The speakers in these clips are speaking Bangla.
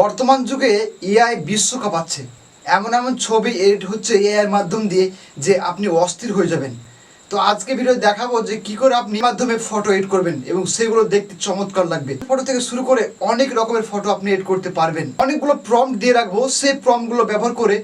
বর্তমান যুগে এআই বিশ্ব কাঁপাচ্ছে এমন এমন ছবি এডিট হচ্ছে এআইয়ের মাধ্যম দিয়ে যে আপনি অস্থির হয়ে যাবেন। তো আজকে ভিডিও দেখাবো যে কি করে আপনি মাধ্যমে ফটো এডিট করবেন এবং সেগুলো দেখতে চমৎকার লাগবে। ফটো থেকে শুরু করে অনেক রকমের ফটো আপনি এডিট করতে পারবেন। অনেকগুলো প্রম্পট দিয়ে রাখব, সেই প্রম্পটগুলো ব্যবহার করে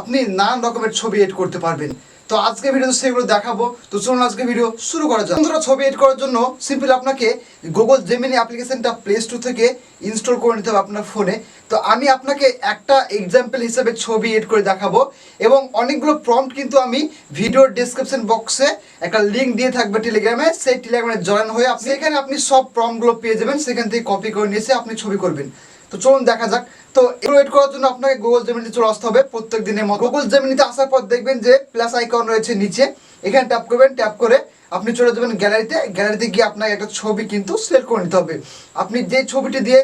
আপনি নানান রকমের ছবি এডিট করতে পারবেন। তো আজকে ভিডিওতে সেগুলো দেখাবো। তো চলুন আজকে ভিডিও শুরু করা যাক। বন্ধুরা, ছবি এডিট করার জন্য সিম্পল আপনাকে গুগল জেমিনি অ্যাপ্লিকেশনটা প্লে স্টোর থেকে ইনস্টল করে নিতে হবে আপনার ফোনে তো আমি আপনাকে একটা এক্সাম্পল হিসেবে ছবি এড করে দেখাবো এবং অনেকগুলো প্রম্পট কিন্তু আমি ভিডিওর ডেসক্রিপশন বক্সে একটা লিঙ্ক দিয়ে থাকবে টেলিগ্রামে সেই টেলিগ্রামে জয়েন হয়ে আপনি এখানে আপনি সব প্রম্পটগুলো পেয়ে যাবেন। সেখান থেকে কপি করে নিয়ে এসে আপনি ছবি করবেন। তো চলুন দেখা যাক। তো এড করার জন্য আপনাকে গুগল জেমিনিতে চলে আসতে হবে প্রত্যেক দিনের মতো। গুগল জেমিনিতে আসার পর দেখবেন যে প্লাস আইকন রয়েছে নিচে। এখানে ট্যাপ করবেন ট্যাপ করে আপনি চলে যাবেন গ্যালারিতে গ্যালারিতে গিয়ে আপনাকে একটা ছবি কিন্তু সিলেক্ট করে নিতে হবে। আপনি যে ছবিটি দিয়ে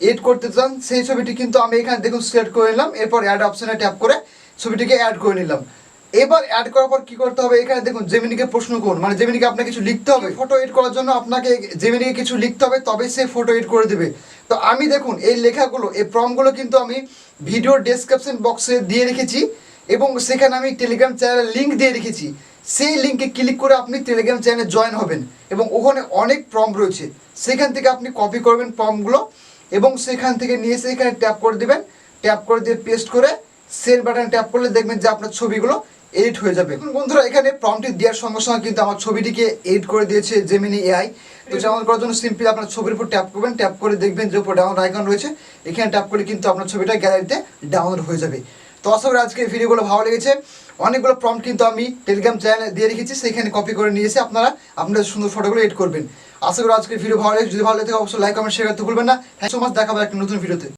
এড করতে চান, সেই ছবিটি কিন্তু আমি এখানে দেখুন সিলেক্ট করে নিলাম। এরপর অ্যাড অপশনে ট্যাপ করে ছবিটিকে অ্যাড করে নিলাম। এবার অ্যাড করার পর কি করতে হবে? এখানে দেখুন জেমিনিকে প্রশ্ন করুন। মানে জেমিনিকে আপনাকে কিছু লিখতে হবে। ফটো এডিট করার জন্য আপনাকে জেমিনিকে কিছু লিখতে হবে তবে সে ফটো এডিট করে দেবে। তো আমি দেখুন, এই লেখাগুলো, এই প্রমগুলো কিন্তু আমি ভিডিও ডেসক্রিপশন বক্সে দিয়ে রেখেছি এবং সেখানে আমি টেলিগ্রাম চ্যানেলের লিঙ্ক দিয়ে রেখেছি। সেই লিঙ্কে ক্লিক করে আপনি টেলিগ্রাম চ্যানেলে জয়েন হবেন এবং ওখানে অনেক প্রম রয়েছে। সেখান থেকে আপনি কপি করবেন প্রমগুলো এবং সেখান থেকে নিয়ে এসে এখানে ট্যাপ করে দিবেন। ট্যাপ করে দিয়ে পেস্ট করে সেল বাটন ট্যাপ করলে দেখবেন যে আপনার ছবিগুলো এডিট হয়ে যাবে। বন্ধুরা, এখানে প্রম্পটি দেওয়ার সঙ্গে সঙ্গে কিন্তু আমার ছবিটিকে এডিট করে দিয়েছে জেমিনি এআই তো ডাউনলোড করার জন্য সিম্পলি আপনার ছবির উপর ট্যাপ করবেন ট্যাপ করে দেখবেন যে উপর ডাউনলোড আইকন রয়েছে। এখানে ট্যাপ করলে কিন্তু আপনার ছবিটা গ্যালারিতে ডাউনলোড হয়ে যাবে। তো আশা করি আজকে ভিডিওগুলো ভালো লেগেছে। অনেকগুলো প্রম্পট কিন্তু আমি টেলিগ্রাম চ্যানেলে দিয়ে রেখেছি সেখানে কপি করে নিয়ে এসে আপনারা আপনাদের সুন্দর ফটোগুলো এডিট করবেন। আশা করি আজকে ভিডিও ভালো লেগেছে। যদি ভালো লেগে অবশ্যই লাইক কমেন্ট শেয়ার করতে ভুলবেন না। থ্যাংক সো মাচ দেখাবো একটা নতুন ভিডিওতে